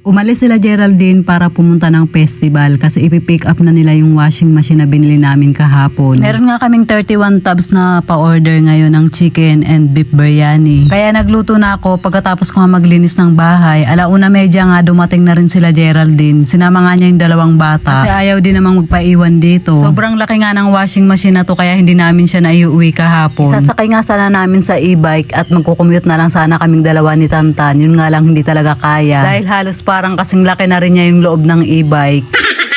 Umalis sila Geraldine para pumunta ng festival kasi ipipick up na nila yung washing machine na binili namin kahapon. Meron nga kaming 31 tubs na pa-order ngayon ng chicken and beef biryani. Kaya nagluto na ako pagkatapos ko nga maglinis ng bahay. Alauna medya nga dumating na rin sila Geraldine. Sinama nga niya yung dalawang bata. Kasi ayaw din namang magpaiwan dito. Sobrang laki nga ng washing machine na to kaya hindi namin siya naiuwi kahapon. Sasakay nga sana namin sa e-bike at magkukumute na lang sana kaming dalawa ni Tantan. Yun nga lang hindi talaga kaya. Dahil halos parang kasing laki na rin niya yung loob ng e-bike.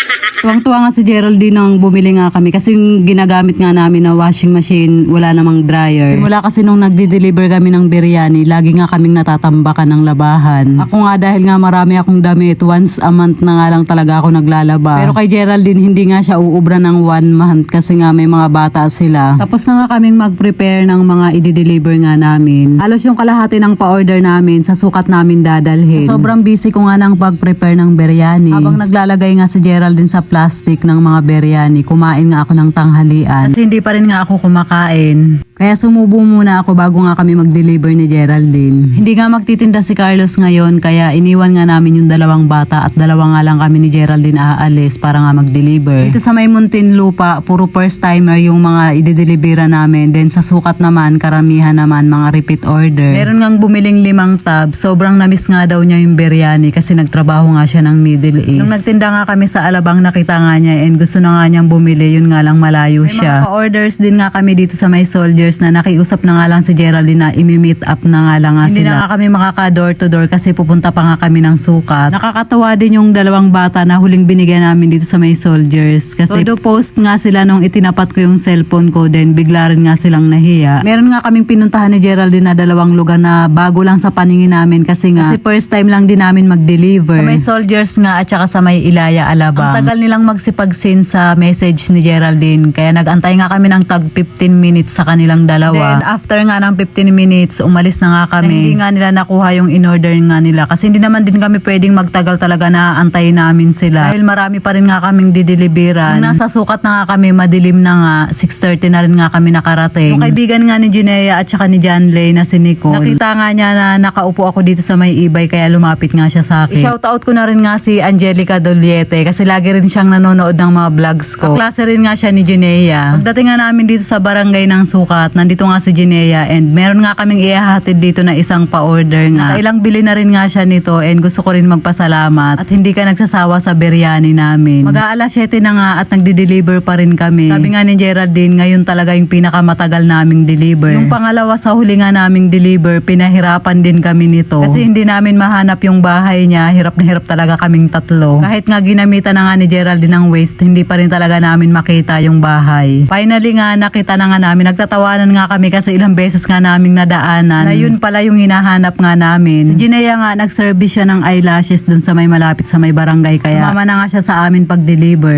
Tuwang-tuwa nga si Geraldine nang bumili nga kami kasi yung ginagamit nga namin na washing machine wala namang dryer. Simula kasi nung nagdi-deliver kami ng biryani, lagi nga kaming natatambakan ng labahan. Ako nga dahil nga marami akong damit, once a month na nga lang talaga ako naglalaba. Pero kay Geraldine hindi nga siya uubra ng one month kasi nga may mga bata sila. Tapos na nga kaming mag-prepare ng mga i-deliver nga namin. Halos yung kalahati ng pa-order namin sa sukat namin dadalhin. Sa sobrang busy ko nga ng pag-prepare ng biryani. Habang naglalagay nga si Geraldine sa plastic ng mga biryani, kumain nga ako ng tanghalian. Kasi hindi pa rin nga ako kumakain. Kaya sumubo muna ako bago nga kami mag-deliver ni Geraldine. Hindi nga magtitinda si Carlos ngayon kaya iniwan nga namin yung dalawang bata at dalawa nga lang kami ni Geraldine aalis para nga mag-deliver. Dito sa may Muntinlupa, puro first timer yung mga i-delivera namin. Then sa sukat naman, karamihan naman mga repeat order. Meron ngang bumiling limang tab. Sobrang namiss nga daw niya yung biryani kasi nagtrabaho nga siya ng Middle East. Nung nagtinda nga kami sa Alabang, nakita nga niya and gusto na nga niyang bumili. Yun nga lang malayo siya. May mga orders din nga kami dito sa may soldiers na nakiusap na nga lang si Geraldine na imi-meet up na nga lang nga Hindi na nga kami makaka door to door kasi pupunta pa nga kami ng sukat. Nakakatawa din yung dalawang bata na huling binigyan namin dito sa may soldiers. Kasi do post nga sila nung itinapat ko yung cellphone ko then bigla rin nga silang nahiya. Meron nga kaming pinuntahan ni Geraldine na dalawang lugar na bago lang sa paningin namin kasi nga kasi first time lang din namin mag-deliver. Sa may soldiers nga at saka sa may Ilaya Alabang. Ang tagal nilang magsipag-send sa message ni Geraldine kaya nag-antay nga kami ng tag 15 minutes sa kanilang dalawa. Then after nga ng 15 minutes umalis na nga kami. Hindi nga nila nakuha yung in-order nga nila kasi hindi naman din kami pwedeng magtagal talaga na antayin namin sila. Dahil marami pa rin nga kaming dideliveran. Nung nasa sukat na nga kami, madilim na nga, 6.30 na rin nga kami nakarating. Yung kaibigan nga ni Jinea at saka ni John Lay na si Nicole. Nakita nga niya na nakaupo ako dito sa may ibay kaya lumapit nga siya sa akin. I-shoutout ko na rin nga si Angelica Doliete kasi lagi rin siyang nanonood ng mga vlogs ko. Kaklase rin nga siya ni Jinea. Pagdating nga namin dito sa barangay ng sukat, nandito nga si Jinea and meron nga kaming ihahatid dito na isang pa-order nga. Ilang bili na rin nga siya nito and gusto ko rin magpasalamat at hindi ka nagsasawa sa biryani namin. Mag-aalas 7 na nga at nagde-deliver pa rin kami. Sabi nga ni Geraldine, ngayon talaga yung pinakamatagal naming deliver. Yung pangalawa sa huli nga naming deliver, pinahirapan din kami nito. Kasi hindi namin mahanap yung bahay niya, hirap na hirap talaga kaming tatlo. Kahit nga ginamitan na nga ni Geraldine ng waste, hindi pa rin talaga namin makita yung bahay. Finally nga, nakita na nga namin. Nagtatawanan nga kami kasi ilang beses nga naming nadaanan. Na yun pala yung hinahanap nga namin. Si Jinea nga, nag-service siya ng eyelashes dun sa may malapit sa may barangay. Kaya sumama na nga siya sa amin pag-deliver.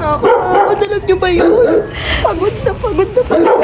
Nakakapagod, alam niyo ba yun? Pagod na pagod na pagod.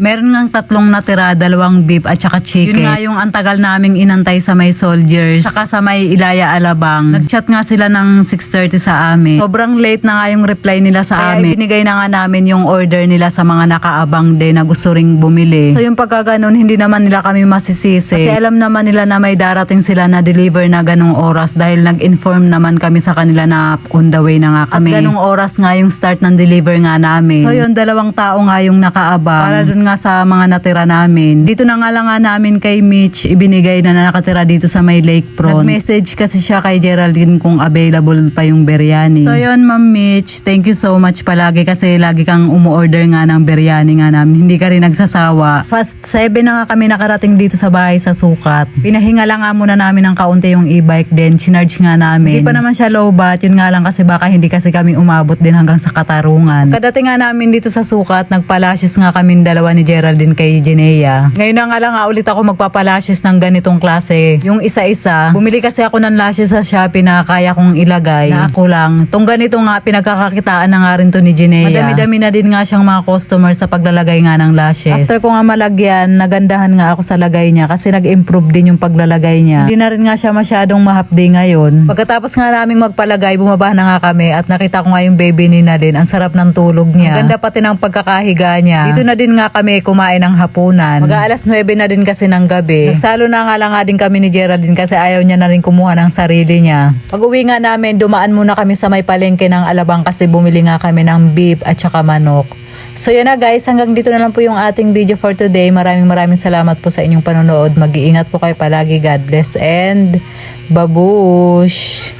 Meron ngang tatlong natira, dalawang beef at saka chicken. Yun nga yung antagal naming inantay sa may soldiers. Saka sa may Ilaya Alabang. Nagchat nga sila ng 6.30 sa amin. Sobrang late na nga yung reply nila sa amin. Binigay na nga namin yung order nila sa mga nakaabang din na gusto ring bumili. So yung pagkaganon, hindi naman nila kami masisisi. Kasi alam naman nila na may darating sila na deliver na ganong oras dahil nag-inform naman kami sa kanila na on the way na nga kami. At ganong oras nga yung start ng deliver nga namin. So yun, dalawang tao nga yung nakaabang. Para dun nga sa mga natira namin. Dito na nga lang nga namin kay Mitch ibinigay na nakatira dito sa may lakefront. Nag-message kasi siya kay Geraldine kung available pa yung biryani. So yun, Ma'am Mitch, thank you so much palagi kasi lagi kang umuorder nga ng biryani nga namin. Hindi ka rin nagsasawa. Fast 7 na nga kami nakarating dito sa bahay sa sukat. Pinahinga lang nga muna namin ng kaunti yung e-bike din. Chinarge nga namin. Hindi pa naman siya low bat. Yun nga lang kasi baka hindi kasi kami umabot din hanggang sa katarungan. Kadating nga namin dito sa sukat, nagpalashes nga kami dalawa ni Geraldine kay Jenea. Ngayon na nga lang nga ulit ako magpapalashes ng ganitong klase. Yung isa-isa. Bumili kasi ako ng lashes sa Shopee na kaya kong ilagay. Na ako lang. Tong ganito nga, pinagkakakitaan na nga rin to ni Jenea. Madami-dami na din nga siyang mga customer sa paglalagay nga ng lashes. After ko nga malagyan, nagandahan nga ako sa lagay niya kasi nag-improve din yung paglalagay niya. Hindi na rin nga siya masyadong mahapdi ngayon. Pagkatapos nga naming magpalagay, bumaba na nga kami at nakita ko nga yung baby ni Nadine. Ang sarap ng tulog niya. Ang ganda pati ng pagkakahiga niya. Dito na din nga kami kami kumain ng hapunan. Mag alas 9 na din kasi ng gabi. Nagsalo na nga lang nga din kami ni Geraldine kasi ayaw niya na rin kumuha ng sarili niya. Pag uwi nga namin, dumaan muna kami sa may palengke ng Alabang kasi bumili nga kami ng beef at saka manok. So yun na guys, hanggang dito na lang po yung ating video for today. Maraming maraming salamat po sa inyong panonood. Mag-iingat po kayo palagi. God bless and babush!